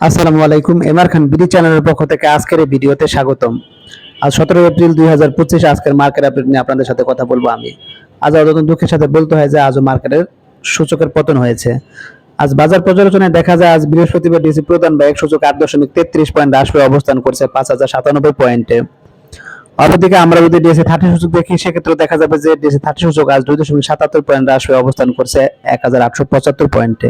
আসসালামু আলাইকুম, এমআর খান বিডি চ্যানেলের পক্ষ থেকে আজকের এই ভিডিওতে স্বাগতম। আজ সতেরো এপ্রিল দুই হাজার পঁচিশ, আজকের মার্কেট আপডেট নিয়ে আপনাদের সাথে কথা বলব আমি। আজ অত্যন্ত দুঃখের সাথে বলতে হয় যে আজও মার্কেটের সূচকের পতন হয়েছে। আজ বাজার পর্যালোচনায় দেখা যায়, আজ বৃহস্পতিবার ডিসি প্রধান ব্যয় সূচক আট দশমিক তেত্রিশ পয়েন্ট হ্রাস পেয়ে অবস্থান করছে পাঁচ হাজার সাতানব্বই পয়েন্টে। অপরদিকে আমরা যদি ডিএসি থার্টি সূচক দেখি সেক্ষেত্রে দেখা যাবে যে ডিএসি থার্টি সূচক আজ দুই দশমিক সাতাত্তর পয়েন্ট হ্রাস হয়ে অবস্থান করছে এক হাজার আটশো পঁচাত্তর পয়েন্টে।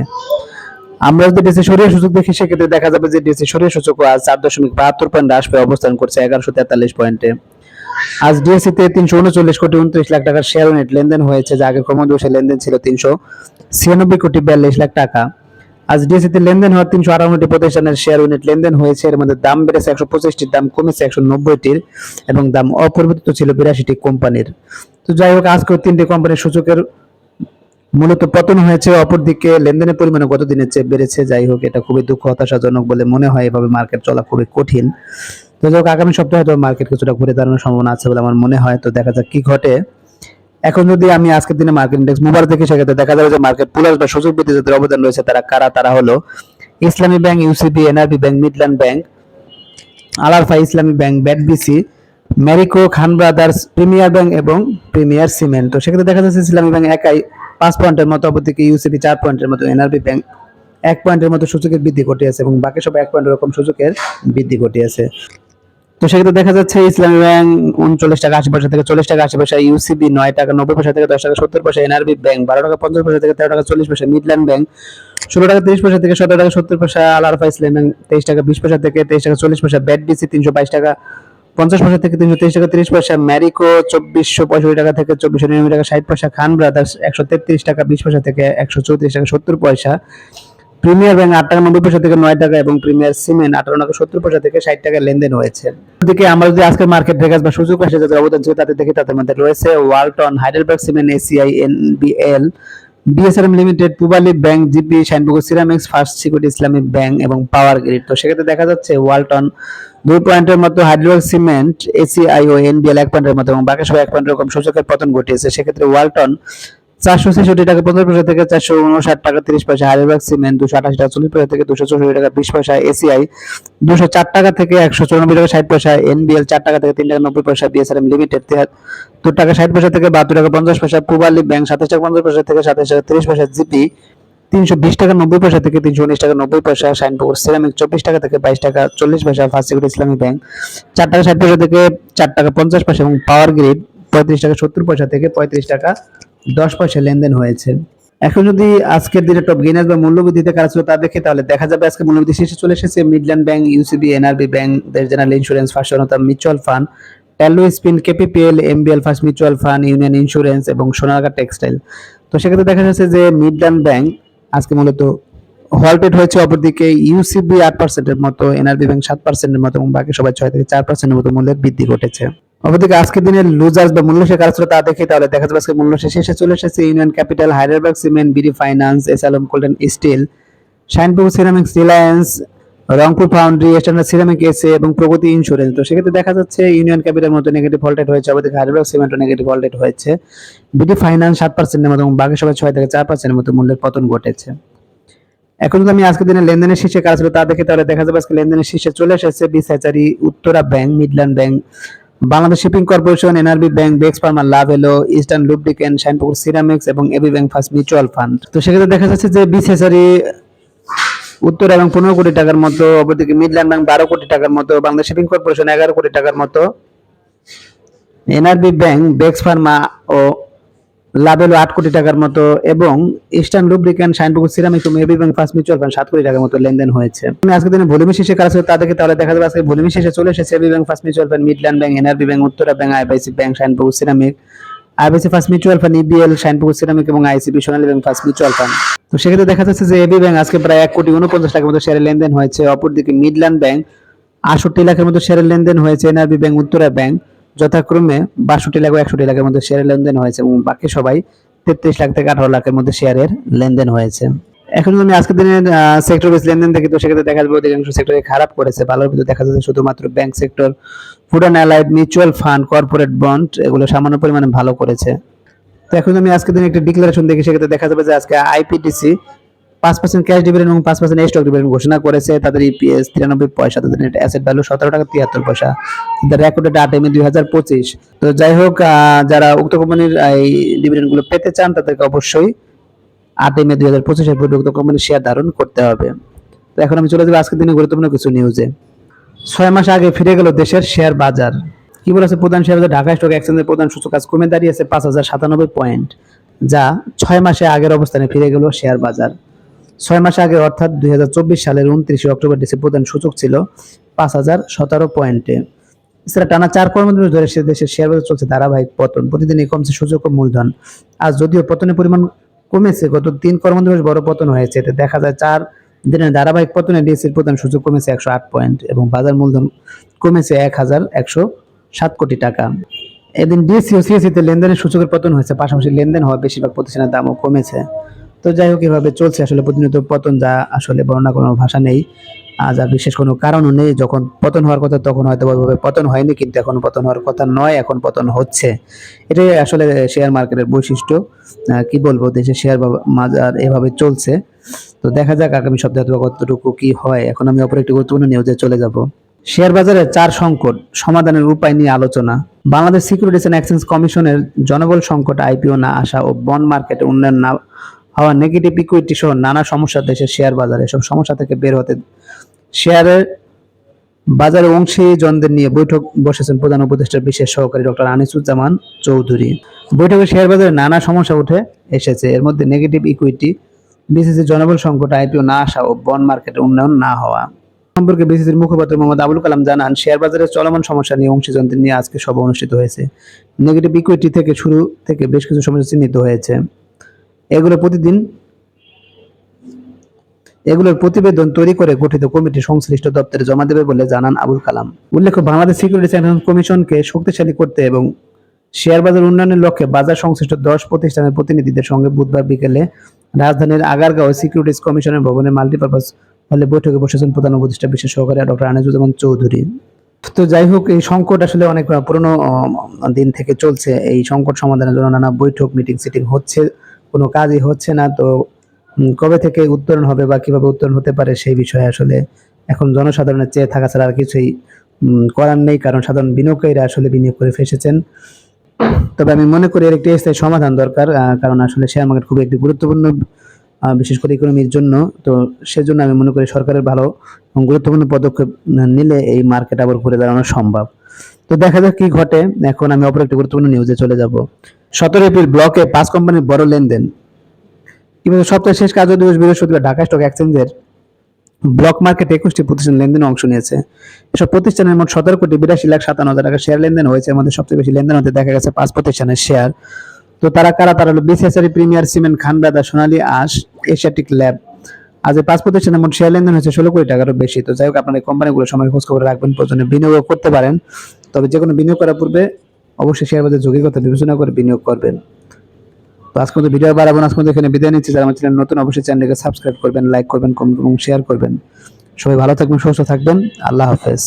আমরা যদি ডিএসি সরিয়ে সূচক দেখি, সেক্ষেত্রে দেখা যাবে যে ডিএসি সরিয়ে সূচক আজ চার দশমিক বাহাত্তর পয়েন্ট হ্রাস পেয়ে অবস্থান করছে এগারোশো তেতাল্লিশ পয়েন্টে। আজ ডিএসসি তে তিনশো উনচল্লিশ কোটি উনত্রিশ লাখ টাকার শেয়ার ইউনিট লেনদেন হয়েছে, যা আগে ক্রমদিবসে লেনদেন ছিল তিনশো ছিয়ানব্বই কোটি বিয়াল্লিশ লাখ টাকা। আজ ডিএসসি তে লেনদেন হওয়া তিনশো আটান্নটি প্রতিষ্ঠানের শেয়ার ইউনিট লেনদেন হয়েছে, এর মধ্যে দাম বেড়েছে একশো পঁচিশটির, দাম কমেছে একশো নব্বইটির এবং দাম অপরিবর্তিত ছিল বিরাশিটি কোম্পানির। তো যাই হোক আজকে তিনটি কোম্পানির সূচকের মূলত পতন হয়েছে, অপরদিকে লেনদেনের পরিমাণ গত দিনের চেয়ে বেড়েছে। যাই হোক, এটা খুবই দুঃখ, হতাশাজনক বলে মনে হয়। এভাবে মার্কেট চলা খুবই কঠিন। তো যাই হোক, আগামী সপ্তাহে হয়তো মার্কেট কিছুটা ঘুরে দাঁড়ানোর সম্ভাবনা আছে বলে আমার মনে হয়। তো দেখা যাক কি ঘটে। এখন যদি আমি আজকের দিনে মার্কেট ইন্ডেক্স মুবার দেখি, সেক্ষেত্রে দেখা যাবে যে মার্কেট প্লাস বা সুযোগ বৃদ্ধি যাদের অবদান রয়েছে, তারা কারা? তারা হলো Islami bank UCB NRB bank Midland bank Al-Arafah Islami bank BATBC Marico Khan brothers premier bank এবং প্রিমিয়ার সিমেন্ট তো সেক্ষেত্রে দেখা যাচ্ছে ইসলামী ব্যাংক একাই পাঁচ পয়েন্টের মতো, অপরদিকে ইউসিবি চার পয়েন্টের মতো এনআরবি ব্যাংক এক পয়েন্টের মতো সূচকের বৃদ্ধি ঘটিয়েছে এবং বাকি সব এক পয়েন্ট রকম সূচকের বৃদ্ধি ঘটিয়েছে তো সেক্ষেত্রে দেখা যাচ্ছে ইসলামী ব্যাংক উনচল্লিশ টাকা আশি পয়সা থেকে চল্লিশ টাকা আশি পয়সা ইউসিবি নয় টাকা নব্বই পয়সা থেকে দশ টাকা সত্তর পয়সা এনআরবি ব্যাংক বারো টাকা পঞ্চাশ পয়সা থেকে তেরো টাকা চল্লিশ পয়সা মিডল্যান্ড ব্যাংক ষোলো টাকা তিরিশ পয়সা থেকে সতেরো টাকা সত্তর পয়সা আলারফা ইসলাম ব্যাংক তেইশ টাকা বিশ পয়সা থেকে তেইশ টাকা চল্লিশ পয়সা ব্যাট ডিসি তিনশো বাইশ টাকা পঞ্চাশ পয়সা থেকে তিনশো তেইশ টাকা, তিরিশ পয়সা ম্যারিকো চব্বিশশো পঁয়ষট্টি টাকা থেকে চব্বিশশো নিরানব্বই টাকা, ষাট পয়সা খান ব্রাদার্স একশো তেত্রিশ টাকা, বিশ পয়সা থেকে একশো চৌত্রিশ টাকা, সত্তর পয়সা। প্রিমিয়ার ব্যাংক আট টাকা, নব্বই পয়সা থেকে নয় টাকা এবং প্রিমিয়ার সিমেন্ট আঠারো টাকা, সত্তর পয়সা থেকে ষাট টাকা লেনদেন হয়েছে। ওদিকে আমরা যদি আজকের মার্কেট ভেগাস বা সুযোগ আসে, যাদের অবদান ছিল তাদের দেখি তাদের মধ্যে রয়েছে Walton Heidelberg cement ACI N NBL BSRM limited Pubali bank GP Shinepukur ceramics first security Islamic bank এবং পাওয়ার গ্রিড তো সেক্ষেত্রে দেখা যাচ্ছে ওয়ালটন দুই পয়েন্টের মতো হাইড্রোবার্গ সিমেন্ট এসিআই ও এনবিএল এক পয়েন্টের মতো এবং বাকি সব এক পয়েন্টের রকম সূচকের পতন ঘটিয়েছে। সেক্ষেত্রে ওয়ালটন চারশো ছেষট্টি টাকা পঞ্চাশ পয়সা থেকে চারশো উনষাট টাকা তিরিশ পয়সা সিমেন্ট, দুশো টাকা চল্লিশ পয়সা থেকে দুশো চৌষট্টি টাকা বিশ পয়সা এসিআই, দুশো চার টাকা থেকে একশো চৌরানব্বই টাকা ষাট পয়সা এনবিএল, চার টাকা থেকে তিন টাকা নব্বই পয়সা লিমিটেড টাকা ষাট পয়সা থেকে বাহাত্তর টাকা পঞ্চাশ পয়সা পুবালি ব্যাংক, সাতাশ টাকা পঞ্চাশ পয়সা থেকে সাতাশ টাকা তিরিশ পয়সা জিপি, তিনশো বিশ টাকা নব্বই পয়সা থেকে তিনশো উনিশ টাকা নব্বই পয়সা শাইনপুকুর সিরামিক চব্বিশ টাকা থেকে বাইশ টাকা চল্লিশ পয়সা ফার্স্ট ইসলামী ব্যাংক, চার টাকা ষাট পয়সা থেকে চার টাকা পঞ্চাশ পয়সা এবং পাওয়ার গ্রিড, পঁয়ত্রিশ টাকা সত্তর পয়সা থেকে পঁয়ত্রিশ টাকা দশ পয়সা লেনদেন হয়েছে। এখন যদি আজকের দিনে টপ গেইনার বা মূল্যবৃদ্ধিতে কারা ছিল তা দেখে, তাহলে দেখা যাবে আজকে মূল্যবৃদ্ধি শীর্ষে চলে এসেছে Midland bank UCB NRB bank Desh general insurance first mutual fund Tallu spin KPPL MBL first mutual fund union insurance এবং সোনারগা টেক্সটাইল তো সেক্ষেত্রে দেখা যাচ্ছে যে মিডল্যান্ড ব্যাংক আজকে মূলত হলটেড হয়েছে, অপরদিকে ইউসিবি আট পার্সেন্টের মতো এনআরবি ব্যাংক সাত পার্সেন্টের মতো এবং বাকি সবাই ছয় থেকে চার পার্সেন্টের মতো মূল্যের বৃদ্ধি ঘটেছে। অপরদিকে আজকের দিনের লুজার্স বা মূল্য কারা ছিল তা দেখি তাহলে দেখা যাবে আজকে মূল্য শেষে এসে চলে এসেছে। Union capital Heidelberg cement BD finance S Alam golden steel Shinepukur ceramics Reliance Rangpur foundry standard ceramic এসে এবং প্রগতি ইন্স্যুরেন্স তো সেক্ষেত্রে দেখা যাচ্ছে ইউনিয়ন ক্যাপিটাল মতো নেগেটিভ ভোল্টেড হয়েছে, অপরদিকে হাইডেলবার্গ সিমেন্টও নেগেটিভ ভোল্টেড হয়েছে। বিডি ফাইন্যান্স সাত পার্সেন্টের মতো এবং বাকি সবাই ছয় থেকে চার পার্সেন্টের মতো মূল্যের পতন ঘটেছে। এখন যদি আমি আজকের দিনে লেনদেনের শীর্ষে কাজ ছিল তা দেখি তাহলে দেখা যাবে আজকে লেনদেনের শীর্ষে চলে এসেছে বিসাচারি Uttara bank Midland bank Bangladesh shipping corporation, NRB bank, Bex pharma, Lovello, eastern lubricant Shinepukur ceramics এবং AB bank first mutual fund. তো সেক্ষেত্রে দেখা যাচ্ছে যে বিসেসারি উত্তর এবং পনেরো কোটি টাকার মতো, অপরদিকে মিডল্যান্ড ব্যাংক বারো কোটি টাকার মতো, বাংলাদেশ শিপিং কর্পোরেশন এগারো কোটি টাকার মতো। এনআরবি ব্যাংক, বেক্স ফার্মা ও লাভেলো আট কোটি টাকার মতো এবং ইস্টার্ন লুব্রিকেন্ট শাইনপুকুর সিরামিক এবং এবি ফার্স্ট মিউচুয়াল ফান্ড সাত কোটি টাকার মতো লেনদেন হয়েছে। আমি আজকে দিনে ভলিউম শেষে কাজ তা দেখে তাহলে দেখা যাবে আজকে ভলিউম শেষে চলে এসেছে AB bank first mutual fund Midland bank NRB bank Uttara bank IBC bank Shinepukur ceramic IBC first mutual fund EBL Shinepukur ceramic এবং ICB Sonali bank first mutual fund তো সেক্ষেত্রে দেখা যাচ্ছে যে এবি ব্যাংক আজকে প্রায় এক কোটি উনপঞ্চাশ টাকার মতো শেয়ারের লেনদেন হয়েছে। অপরদিকে মিডল্যান্ড ব্যাংক আটষট্টি লাখের মতো শেয়ারের লেনদেন হয়েছে এনআরবি ব্যাংক উত্তরা ব্যাংক যথাক্রমে বাষট্টি লাখ ও একষট্টি লাখের মধ্যে শেয়ারের লেনদেন হয়েছে এবং বাকি সবাই তেত্রিশ লাখ থেকে আঠারো লাখের মধ্যে শেয়ারের লেনদেন হয়েছে। এখন আমি আজকের দিনের সেক্টর বেস লেনদেন দেখি, তো সেক্ষেত্রে দেখা যাবে অধিকাংশ সেক্টরে খারাপ করেছে। ভালোর ভিতরে দেখা যাচ্ছে শুধুমাত্র bank sector food and allied mutual fund corporate bond এগুলো সামান্য পরিমাণে ভালো করেছে। তো এখন আমি আজকের দিনে একটা ডিক্লারেশন দেখি, সেক্ষেত্রে দেখা যাবে যে আজকে আইপিডিসি পাঁচ পার্সেন্ট ক্যাশ ডিভিডেন্ড এবং পাঁচ পার্সেন্ট স্টক ডিভিডেন্ড ঘোষণা করেছে। তাদের ইপিএস তিরানব্বই পয়সা, তাদের নেট অ্যাসেট ভ্যালু সতেরো টাকা তিয়াত্তর পয়সা। তাদের রেকর্ডেড আট এমে দুই হাজার পঁচিশ। তো যাই হোক যারা উক্ত কোম্পানির এই ডিভিডেন্ডগুলো পেতে চান, তাদেরকে অবশ্যই আট মে দুই হাজার পঁচিশের উক্ত কোম্পানির শেয়ার ধারণ করতে হবে। তো এখন আমি চলে যাব আজকের দিনে গুরুত্বপূর্ণ কিছু নিউজে ছয় মাস আগে ফিরে গেল দেশের শেয়ার বাজার। কি বলেছে প্রধান শেয়ার বাজার? ঢাকা স্টক এক্সচেঞ্জের প্রধান সূচক আজ কমে দাঁড়িয়েছে পাঁচ হাজার সাতানব্বই পয়েন্ট যা ছয় মাসে আগের অবস্থানে ফিরে গেল শেয়ার বাজার। ছয় মাস আগে, অর্থাৎ দুই সালের উনত্রিশে অক্টোবর দেশে প্রধান সূচক ছিল পাঁচ হাজার সতেরো পয়েন্টে। এছাড়া টানা চার কর্মদিবস ধরে সে দেশের শেয়ার বাজার চলছে ধারাবাহিক পতন। প্রতিদিনই কমছে সূচক ও মূলধন। আজ যদিও পতনের পরিমাণ কমেছে, গত তিন কর্মদিবস বড় পতন হয়েছে। এতে দেখা যায় চার দিনের ধারাবাহিক পতনে ডিএসির প্রধান সূচক কমেছে একশো আট পয়েন্ট এবং বাজার মূলধন কমেছে এক হাজার একশো সাত কোটি টাকা। এদিন ডিএসসি ও সিএসসি তে লেনদেনের সূচকের পতন হয়েছে। পাশাপাশি লেনদেন হওয়া বেশিরভাগ প্রতিষ্ঠানের দামও কমেছে। তো যাই হোক, এভাবে চলছে। আসলে প্রতিনিয়ত পতন, যা আসলে বর্ণনা কোনো ভাষা নেই। আজ আর বিশেষ কোনো কারণও নেই। যখন পতন হওয়ার কথা, তখন হয়তো ওইভাবে পতন হয়নি, কিন্তু এখন পতন হওয়ার কথা নয়, এখন পতন হচ্ছে। এটাই আসলে শেয়ার মার্কেটের বৈশিষ্ট্য। কি বলব দেশের শেয়ার বাজার এভাবে চলছে। তো দেখা যাক আগামী সপ্তাহে কতটুকু কি হয়। এখন আমি অপর একটি গুরুত্বপূর্ণ নিউজে চলে যাব। শেয়ার বাজারে চার সংকট, সমাধানের উপায় নিয়ে আলোচনা। বাংলাদেশ সিকিউরিটিজ অ্যান্ড এক্সচেঞ্জ কমিশনের জনবল সংকট আইপিও না আসা ও বন্ড মার্কেটে উন্নয়ন না হওয়া নেগেটিভ ইকুইটি সহ নানা সমস্যা দেশের শেয়ার বাজারে। এসব সমস্যা থেকে বের হতে শেয়ারের বাজারে অংশীজনদের নিয়ে বৈঠক বসেছেন প্রধান উপদেষ্টার বিশেষ সহকারী ডক্টর আনিসুজ্জামান চৌধুরী। বৈঠকে শেয়ার বাজারে নানা সমস্যা উঠে এসেছে। এর মধ্যে নেগেটিভ ইকুইটি বিসিসি জনবল সংকট আইপিও না আসা ও বন্ড মার্কেটের উন্নয়ন না হওয়া। সম্পর্কে বিসিসির মুখপাত্র মোহাম্মদ আবুল কালাম জানান শেয়ার বাজারের চলমান সমস্যা নিয়ে অংশীজনদের নিয়ে আজকে সভা অনুষ্ঠিত হয়েছে। নেগেটিভ ইকুইটি থেকে শুরু থেকে বেশ কিছু সমস্যা চিহ্নিত হয়েছে। এগুলো প্রতিদিন এগুলোর প্রতিবেদন তৈরি করে গঠিত কমিটি সংশ্লিষ্ট দপ্তরে জমা দেবে বলে জানান আবুল কালাম। উল্লেখ্য, বাংলাদেশ সিকিউরিটি অ্যান্ড কমিশনকে শক্তিশালী করতে এবং শেয়ার বাজার উন্নয়নের লক্ষ্যে বাজার সংশ্লিষ্ট দশ প্রতিষ্ঠানের প্রতিনিধিদের সঙ্গে বুধবার বিকেলে রাজধানীর আগারগাঁও সিকিউরিটিজ কমিশনের ভবনে মাল্টিপারপাস হলে বৈঠকে বসেছেন প্রধান উপদেষ্টা বিশেষ সহকারী ডক্টর আনিসুজ্জামান চৌধুরী। তো যাই হোক, এই সংকট আসলে অনেক পুরনো দিন থেকে চলছে। এই সংকট সমাধানের জন্য নানা বৈঠক মিটিং সিটিং হচ্ছে। কোনো কাজই হচ্ছে না, তো কবে থেকে উত্তরণ হবে বা কীভাবে উত্তরণ হতে পারে সেই বিষয়ে আসলে এখন জনসাধারণের চেয়ে থাকা ছাড়া আর কিছুই করার নেই, কারণ সাধারণ বিনিয়োগকারীরা আসলে বিনিয়োগ করে ফেসেছেন। তবে আমি মনে করি এর একটি স্থায়ী সমাধান দরকার কারণ আসলে শেয়ার মার্কেট খুব একটি গুরুত্বপূর্ণ বিশেষ করে ইকোনমির জন্য, তো সেজন্য আমি মনে করি সরকারের ভালো এবং গুরুত্বপূর্ণ পদক্ষেপ নিলে এই মার্কেট আবার ঘুরে দাঁড়ানো সম্ভব। তো দেখা যাক কি ঘটে, এখন আমি অপর একটি গুরুত্বপূর্ণ নিউজে চলে যাব। সতেরো এপ্রিল ব্লকে পাঁচ কোম্পানির বড় লেনদেন। কিন্তু সপ্তাহের শেষ কার্য দিবস বৃহস্পতিবার ঢাকা স্টক এক্সচেঞ্জের ব্লক মার্কেট একুশটি প্রতিষ্ঠান লেনদেনে অংশ নিয়েছে। এসব প্রতিষ্ঠানের মোট সতেরো কোটি বিরাশি লাখ সাতান্ন হাজার টাকা শেয়ার লেনদেন হয়েছে। মধ্যে সবচেয়ে বেশি লেনদেন হতে দেখা গেছে পাঁচ প্রতিষ্ঠানের শেয়ার তো তারা কারা? তারা হলো বিসিএসআরি premier cement Khan brother Sonali আশ এশিয়াটিক ল্যাব আজ এই পাঁচ প্রতিষ্ঠানের মোট শেয়ার লেনদেন হয়েছে ষোলো কোটি টাকারও বেশি। তো যাই হোক, আপনার এই কোম্পানিগুলো সময় খোঁজ খবর রাখবেন, প্রয়োজনে বিনিয়োগ করতে পারেন। তবে যে কোনো বিনিয়োগ করার পূর্বে অবশ্যই শেয়ার বাজার ঝুঁকির কথা বিবেচনা করে বিনিয়োগ করবেন। তো আজকে মতো ভিডিও বাড়াবো আজকে এখানে বিদায় নিচ্ছি। যারা আমার চ্যানেল নতুন, অবশ্যই চ্যানেলকে সাবস্ক্রাইব করবেন লাইক করবেন কমেন্ট এবং শেয়ার করবেন। সবাই ভালো থাকবেন, সুস্থ থাকবেন। আল্লাহ হাফেজ।